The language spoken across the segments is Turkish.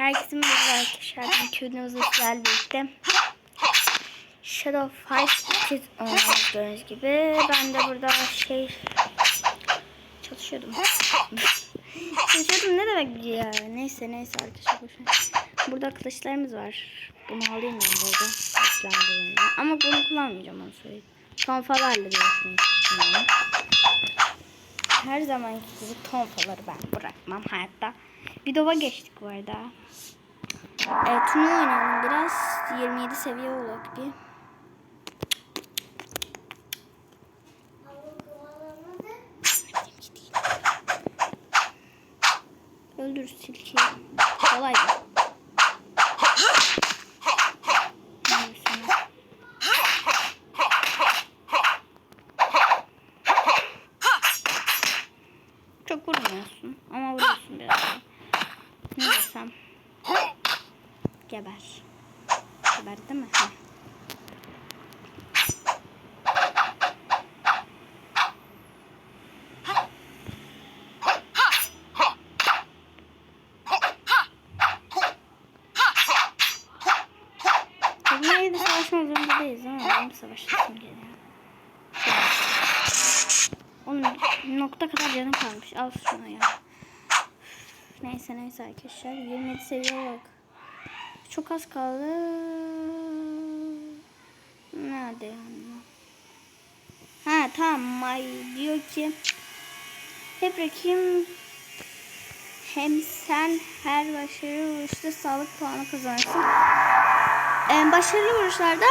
Herkese merhaba arkadaşlar. Ben videomuzda sizlerle birlikte Shadow Fight Kit oynuyoruz gördüğünüz gibi. Ben de burada şey çalışıyordum. çalışıyordum ne demek ya? Neyse neyse arkadaşlar. boşver. Burada arkadaşlarımız var. Bunu alayım ben burada. Güçlendireyim. Ama bunu kullanmayacağım onu söyleyeyim. Tonfalarla diyorsun. Her zamanki gibi tonfaları ben bırakmam hayatta. Videoya geçtik bu arada. Evet, turnuva oynayalım biraz. 27 seviye olarak bir. Öldür tilkiyi. Kolay. Çok vurmuyorsun ama vuruyorsun biraz. da. Ne desem? Geber. Geberdi mi? Heh. Bunlarla savaşmak zorunda değiliz ama benim savaşasım geliyor. Onun nokta kadar canım kalmış. Al şunu ya. Neyse neyse arkadaşlar. 27 seviye olarak. Çok az kaldı. Nerede yani? Ha tamam. May diyor ki hep rakibim hem sen her başarılı vuruşta sağlık puanı kazanırsın. Ee, başarılı vuruşlarda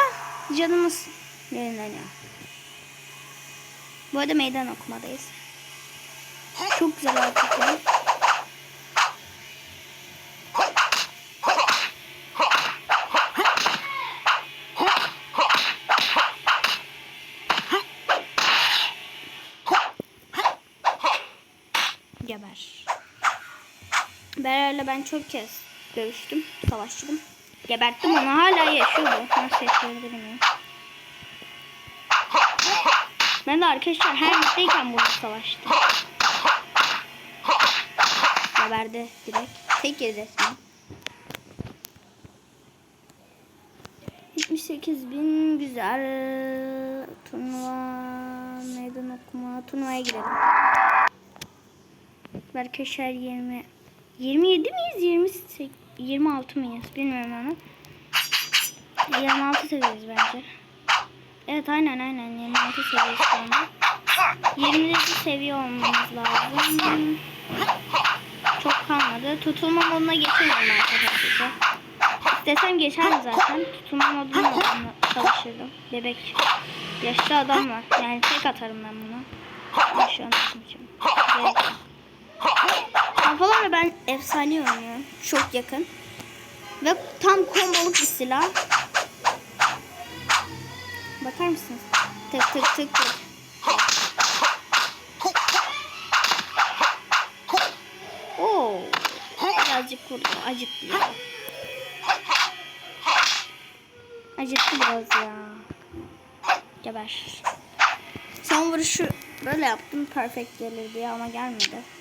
canımız yenileniyor. Bu arada meydan okumadayız. Çok güzel hareketler. Geber. Berer'le ben çok kez dövüştüm, savaştım. Geberttim onu hala yaşıyor. Nasıl yaşıyor bilmiyorum. Ben de arkadaşlar her litteyken bunu savaştım. Geberdi direkt. Tek yedi resmen. 78 bin güzel. Turnuva meydan okuma. Turnuvaya girelim. Arkadaşlar 20 27 miyiz? 28 26 mıyız? Bilmiyorum onu. 26 seviyoruz bence. Evet aynen aynen 26 seviye şu anda. 27 seviye olmamız lazım. Çok kalmadı. Tutulma moduna geçemiyorum arkadaşlar. İstesem geçerdim zaten. Tutulma moduna çalışırdım. Bebek. Yaşlı adam var. Yani tek atarım ben bunu. Şu an tutmayacağım. Gerek yok. Kafalarla ben efsane oynuyorum. Çok yakın. Ve tam komboluk bir silah. Bakar mısınız? Tık tık tık tık. Oo. Birazcık vurdu. Acıttı. Acıttı biraz ya. Geber. Son vuruşu böyle yaptım. Perfect gelir diye ama gelmedi.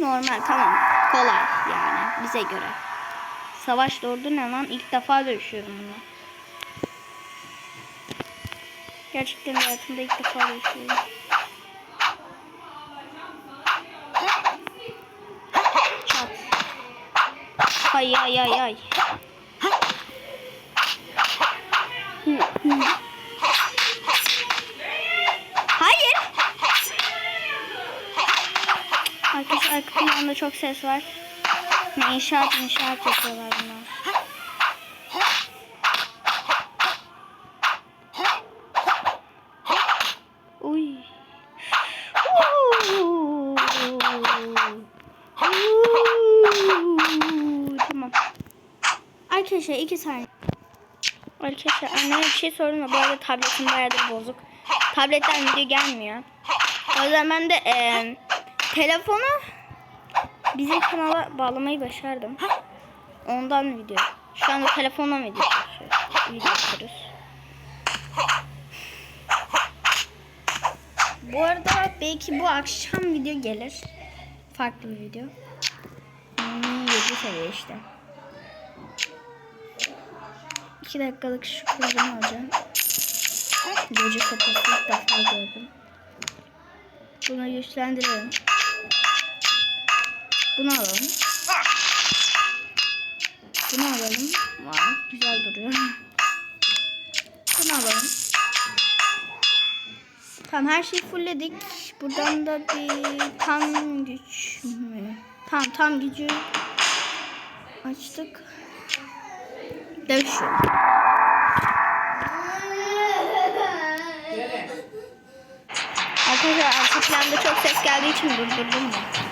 Normal tamam. Kolay yani bize göre. Savaş doğurdu ne lan? İlk defa dövüşüyorum bunu. Gerçekten hayatımda ilk defa dövüşüyorum. Çat. Ay ay ay ay. Planda çok ses var. Ne inşaat inşaat yapıyorlar bunlar. Uy. Uuu. Uuu. Tamam. Arkadaşlar iki saniye. Arkadaşlar anneme bir şey sordum da bu arada tabletim bayağıdır bozuk. Tabletten video gelmiyor. O yüzden ben de eee telefonu bizim kanala bağlamayı başardım. Ondan video. Şu anda telefonla video çekiyoruz. Bu arada belki bu akşam video gelir. Farklı bir video. Hmm, 7 seviye işte. 2 dakikalık şu kılıcımı alacağım. Gece kapısı ilk defa gördüm. Bunu güçlendirelim. Bunu alalım. Bunu alalım. Vay, güzel duruyor. Bunu alalım. Tamam her şeyi fullledik. Buradan da bir tam güç? Tam tam gücü açtık. Dövüş. Arkadaşlar arka planda çok ses geldiği için durdurdum da.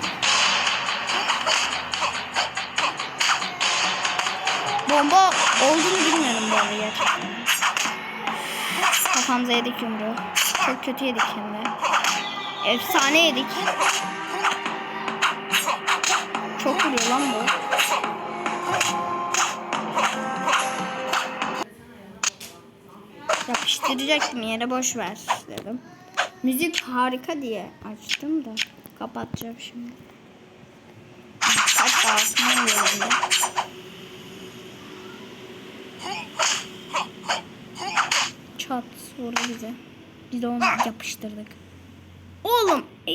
Bomba olduğunu bilmiyorum bu arada gerçekten. Kafamıza yedik yumruğu. Çok kötü yedik hem. Efsane yedik. Çok vuruyor lan bu. Yapıştıracaktım yere boş ver dedim. Müzik harika diye açtım da kapatacağım şimdi. Hatta altına yerinde. Çat vurdu bize. Biz de onu yapıştırdık. Oğlum e,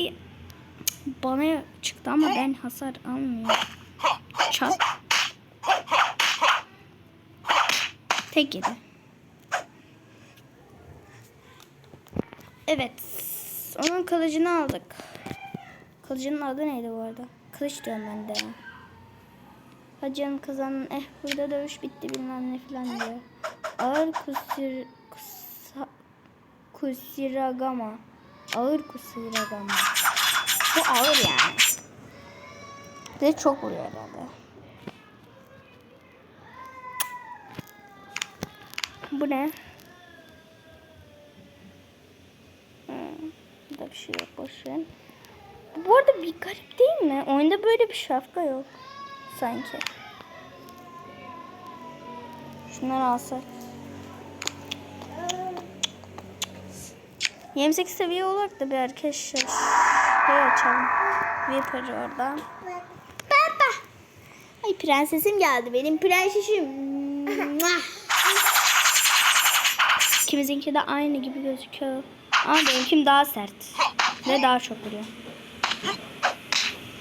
bana çıktı ama ben hasar almıyorum. Çat. Tek yedi. Evet. Onun kılıcını aldık. Kılıcının adı neydi bu arada? Kılıç diyorum ben de. Hacı'nın kazanın eh burada dövüş bitti bilmem ne falan diyor. Ağır kusa, kusiragama. Ağır kusiragama. Bu ağır yani. Ve çok vuruyor herhalde. Bu ne? Hmm, burada bir şey yok boş ver. Bu arada bir garip değil mi? Oyunda böyle bir şapka yok. Sanki. Şunları alsak. 28 seviye olarak da bir arkadaşlar. Şey açalım. Viper orada. Papa. Ay prensesim geldi. Benim prensesim. İkimizinki de aynı gibi gözüküyor. Ama benimkim daha sert. Ve daha çok vuruyor.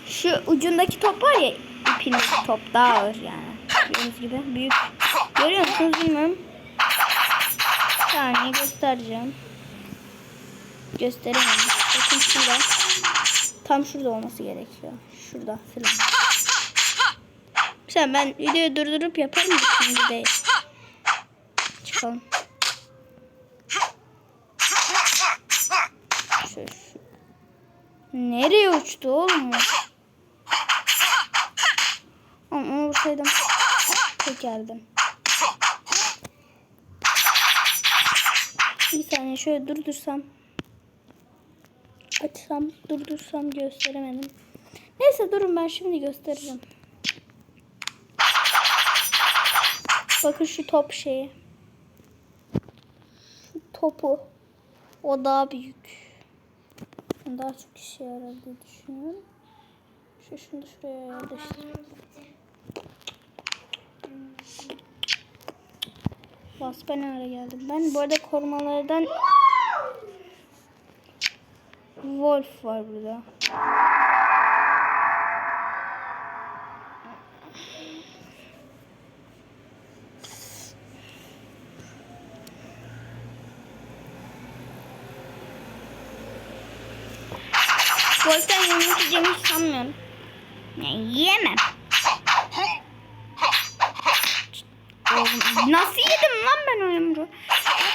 Şu ucundaki top var ya ipindeki top daha ağır yani. Gördüğünüz gibi büyük. Görüyor musunuz bilmiyorum. Bir saniye göstereceğim. Gösteremedim. Bakın şurada. Tam şurada olması gerekiyor. Şurada filan. Sen ben videoyu durdurup yaparım şimdi değil. Çıkalım. Şu. Nereye uçtu oğlum? onu vursaydım. Tekerdim. Bir saniye şöyle durdursam. Açsam, durdursam gösteremedim. Neyse durun ben şimdi göstereceğim. Bakın şu top şeyi. Şu topu. O daha büyük. Daha çok işe yarar diye düşünüyorum. Şu şunu şuraya yerleştireyim. Bas ben nereye geldim? Ben bu arada korumalardan Wolf var burada. Wolf'tan yumruk yiyeceğimi sanmıyorum. Yani yiyemem. Nasıl yedim lan ben o yumruğu?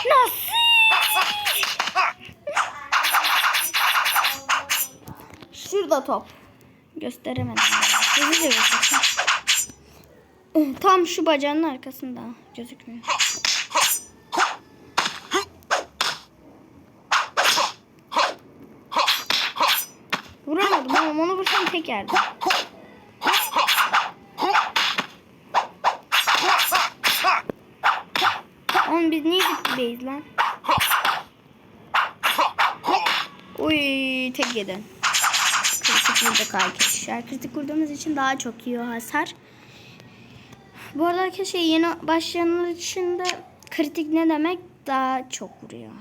Nasıl? Şurada top. Gösteremedim. Göstereyim. Tam şu bacağının arkasında. Gözükmüyor. Vuramadım ama onu vursam tek yerdim. Oğlum biz niye gitmeyiz lan? Uy tek yedin. Kritik vurduk arkadaşlar. Kritik vurduğumuz için daha çok yiyor hasar. Bu arada arkadaşlar yeni başlayanlar için de kritik ne demek daha çok vuruyor.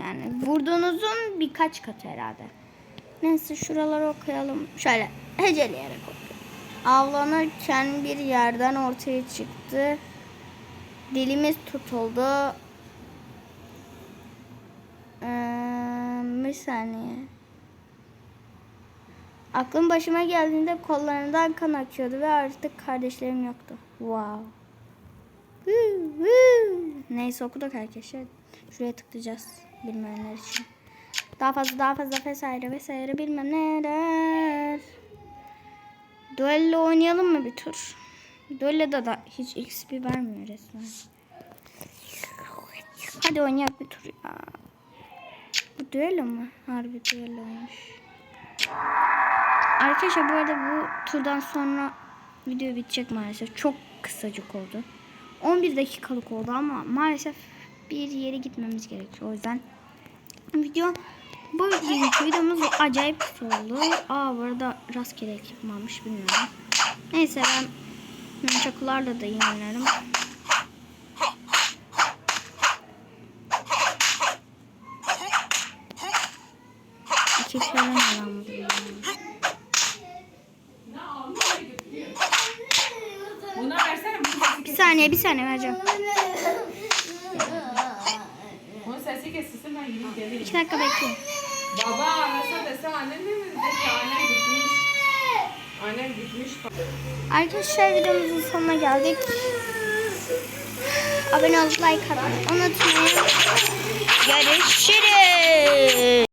Yani vurduğunuzun birkaç katı herhalde. Neyse şuraları okuyalım. Şöyle heceleyerek okuyalım. Avlanırken bir yerden ortaya çıktı. Dilimiz tutuldu. Ee, bir saniye. Aklım başıma geldiğinde kollarından kan akıyordu ve artık kardeşlerim yoktu. Wow. Neyse okuduk arkadaşlar. Şuraya tıklayacağız bilmeyenler için. Daha fazla daha fazla vesaire vesaire bilmem neler. Duello oynayalım mı bir tur? Duello'da da hiç XP vermiyor resmen. Hadi oynayalım bir tur ya. Bu düello mu? Harbi düelloymuş. Arkadaşlar bu arada bu turdan sonra video bitecek maalesef. Çok kısacık oldu. 11 dakikalık oldu ama maalesef bir yere gitmemiz gerekiyor. O yüzden video bu videomuz acayip oldu. Aa bu arada rastgele ekipmanmış bilmiyorum. Neyse ben nunchakularla da yenilerim. 2 falan alamadım. Bir saniye bir saniye vereceğim. Onun sesi kesilsin ben yemek yerim. İki dakika bekleyin. Baba arasa dese annen mi dedi ki gitmiş. Annen gitmiş. Arkadaşlar videomuzun sonuna geldik. Abone olup like atmayı unutmayın. Görüşürüz.